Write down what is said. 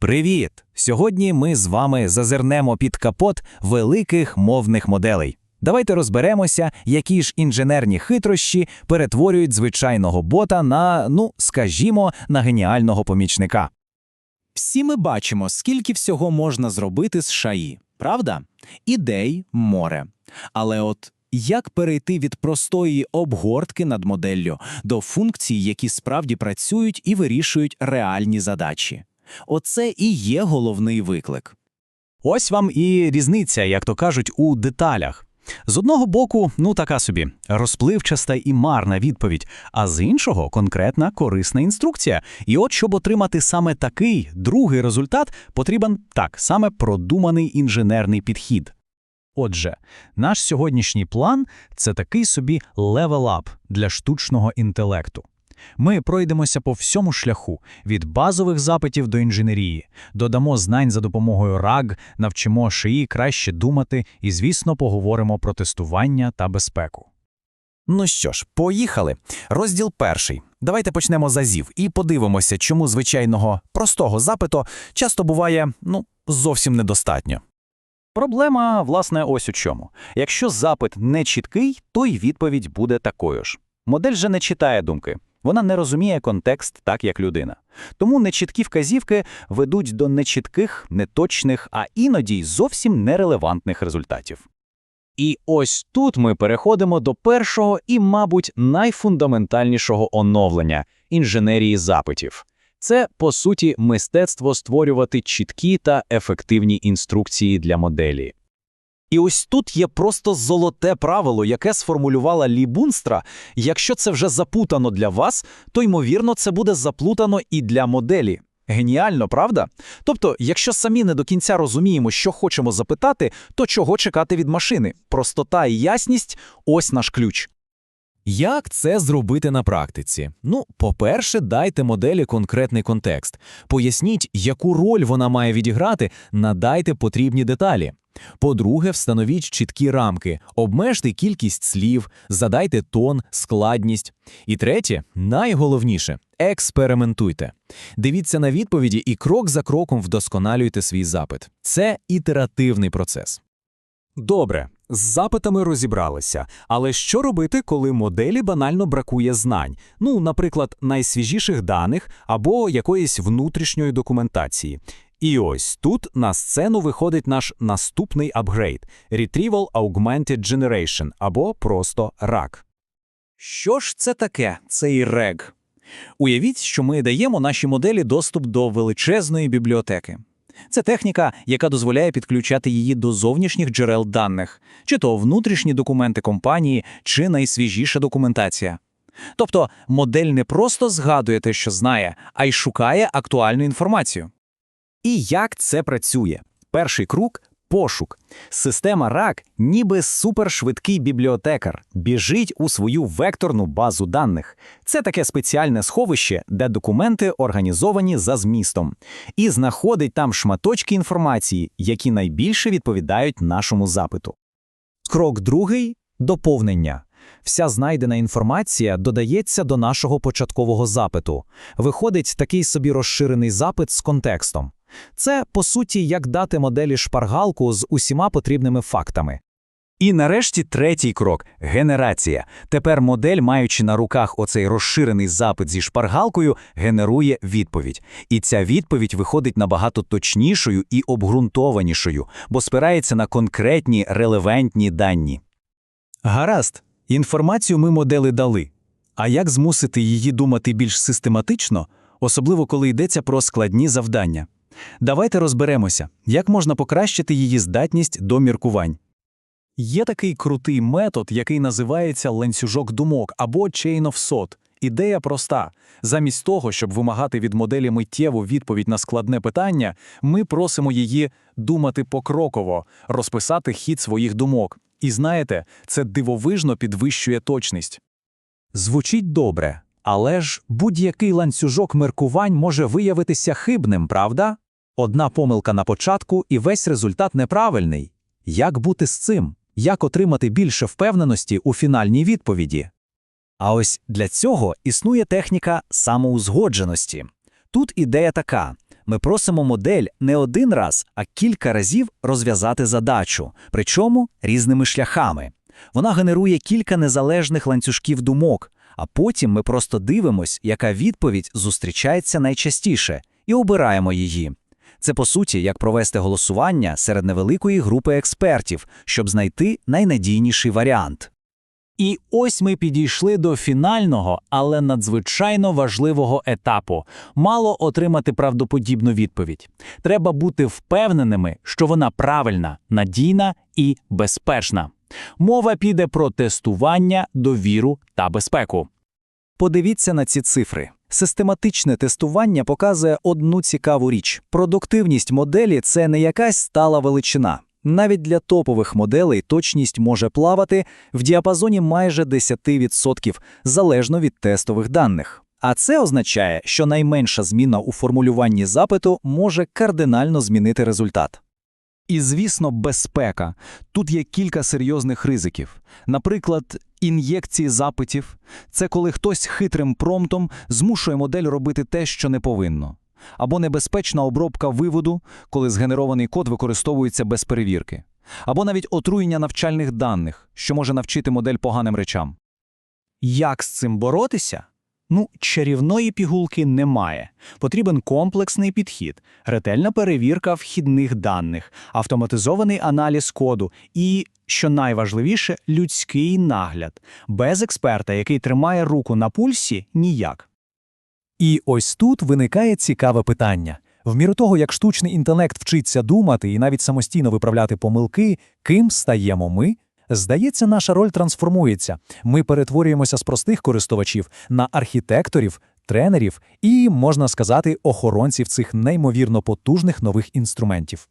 Привіт! Сьогодні ми з вами зазирнемо під капот великих мовних моделей. Давайте розберемося, які ж інженерні хитрощі перетворюють звичайного бота на, ну, скажімо, на геніального помічника. Всі ми бачимо, скільки всього можна зробити з шаї, правда? Ідей море. Але от як перейти від простої обгортки над моделлю до функцій, які справді працюють і вирішують реальні задачі? Оце і є головний виклик. Ось вам і різниця, як то кажуть, у деталях. З одного боку, ну така собі, розпливчаста і марна відповідь, а з іншого конкретна корисна інструкція. І от, щоб отримати саме такий другий результат, потрібен так саме продуманий інженерний підхід. Отже, наш сьогоднішній план це такий собі level-up для штучного інтелекту. Ми пройдемося по всьому шляху від базових запитів до інженерії, додамо знань за допомогою RAG, навчимо шиї краще думати і, звісно, поговоримо про тестування та безпеку. Ну що ж, поїхали. Розділ перший. Давайте почнемо з азів і подивимося, чому звичайного простого запиту часто буває ну зовсім недостатньо. Проблема, власне, ось у чому. Якщо запит не чіткий, то й відповідь буде такою ж. Модель же не читає думки. Вона не розуміє контекст так, як людина. Тому нечіткі вказівки ведуть до нечітких, неточних, а іноді й зовсім нерелевантних результатів. І ось тут ми переходимо до першого і, мабуть, найфундаментальнішого оновлення інженерії запитів. Це, по суті, мистецтво створювати чіткі та ефективні інструкції для моделі. І ось тут є просто золоте правило, яке сформулювала Лі Бунстра. Якщо це вже запутано для вас, то ймовірно це буде заплутано і для моделі. Геніально, правда? Тобто, якщо самі не до кінця розуміємо, що хочемо запитати, то чого чекати від машини? Простота і ясність ось наш ключ. Як це зробити на практиці? Ну, по-перше, дайте моделі конкретний контекст. Поясніть, яку роль вона має відіграти, надайте потрібні деталі. По-друге, встановіть чіткі рамки, обмежте кількість слів, задайте тон, складність. І третє, найголовніше експериментуйте. Дивіться на відповіді і крок за кроком вдосконалюйте свій запит. Це ітеративний процес. Добре, з запитами розібралися. Але що робити, коли моделі банально бракує знань? Ну, наприклад, найсвіжіших даних або якоїсь внутрішньої документації. І ось тут на сцену виходить наш наступний апгрейд Retrieval Augmented Generation або просто RAG. Що ж це таке, цей рег? Уявіть, що ми даємо нашій моделі доступ до величезної бібліотеки. Це техніка, яка дозволяє підключати її до зовнішніх джерел даних, чи то внутрішні документи компанії, чи найсвіжіша документація. Тобто модель не просто згадує те, що знає, а й шукає актуальну інформацію. І як це працює? Перший крок пошук. Система RAG, ніби супершвидкий бібліотекар, біжить у свою векторну базу даних. Це таке спеціальне сховище, де документи організовані за змістом, і знаходить там шматочки інформації, які найбільше відповідають нашому запиту. Крок другий доповнення. Вся знайдена інформація додається до нашого початкового запиту. Виходить такий собі розширений запит з контекстом. Це, по суті, як дати моделі шпаргалку з усіма потрібними фактами. І нарешті третій крок генерація. Тепер модель, маючи на руках оцей розширений запит зі шпаргалкою, генерує відповідь. І ця відповідь виходить набагато точнішою і обґрунтованішою, бо спирається на конкретні релевантні дані. Гаразд, інформацію ми модели дали. А як змусити її думати більш систематично, особливо коли йдеться про складні завдання? Давайте розберемося, як можна покращити її здатність до міркувань. Є такий крутий метод, який називається ланцюжок думок або Chain of Thought. Ідея проста: замість того, щоб вимагати від моделі миттєву відповідь на складне питання, ми просимо її думати покроково, розписати хід своїх думок. І знаєте, це дивовижно підвищує точність. Звучить добре, але ж будь-який ланцюжок міркувань може виявитися хибним, правда? Одна помилка на початку і весь результат неправильний. Як бути з цим? Як отримати більше впевненості у фінальній відповіді? А ось для цього існує техніка самоузгодженості. Тут ідея така: Ми просимо модель не один раз, а кілька разів розв'язати задачу, причому різними шляхами. Вона генерує кілька незалежних ланцюжків думок, а потім ми просто дивимось, яка відповідь зустрічається найчастіше, і обираємо її. Це, по суті, як провести голосування серед невеликої групи експертів, щоб знайти найнадійніший варіант. І ось ми підійшли до фінального, але надзвичайно важливого етапу. Мало отримати правдоподібну відповідь. Треба бути впевненими, що вона правильна, надійна і безпечна. Мова піде про тестування, довіру та безпеку. Подивіться на ці цифри. Систематичне тестування показує одну цікаву річ: продуктивність моделі це не якась стала величина. Навіть для топових моделей точність може плавати в діапазоні майже 10%, залежно від тестових даних. А це означає, що найменша зміна у формулюванні запиту може кардинально змінити результат. І, звісно, безпека. Тут є кілька серйозних ризиків. Наприклад, ін'єкції запитів – це коли хтось хитрим промптом змушує модель робити те, що не повинно. Або небезпечна обробка виводу, коли згенерований код використовується без перевірки. Або навіть отруєння навчальних даних, що може навчити модель поганим речам. Як з цим боротися? Ну, чарівної пігулки немає. Потрібен комплексний підхід, ретельна перевірка вхідних даних, автоматизований аналіз коду і, що найважливіше, людський нагляд. Без експерта, який тримає руку на пульсі, ніяк. І ось тут виникає цікаве питання. В міру того, як штучний інтелект вчиться думати і навіть самостійно виправляти помилки, ким стаємо ми? Здається, наша роль трансформується. Ми перетворюємося з простих користувачів на архітекторів, тренерів і, можна сказати, охоронців цих неймовірно потужних нових інструментів.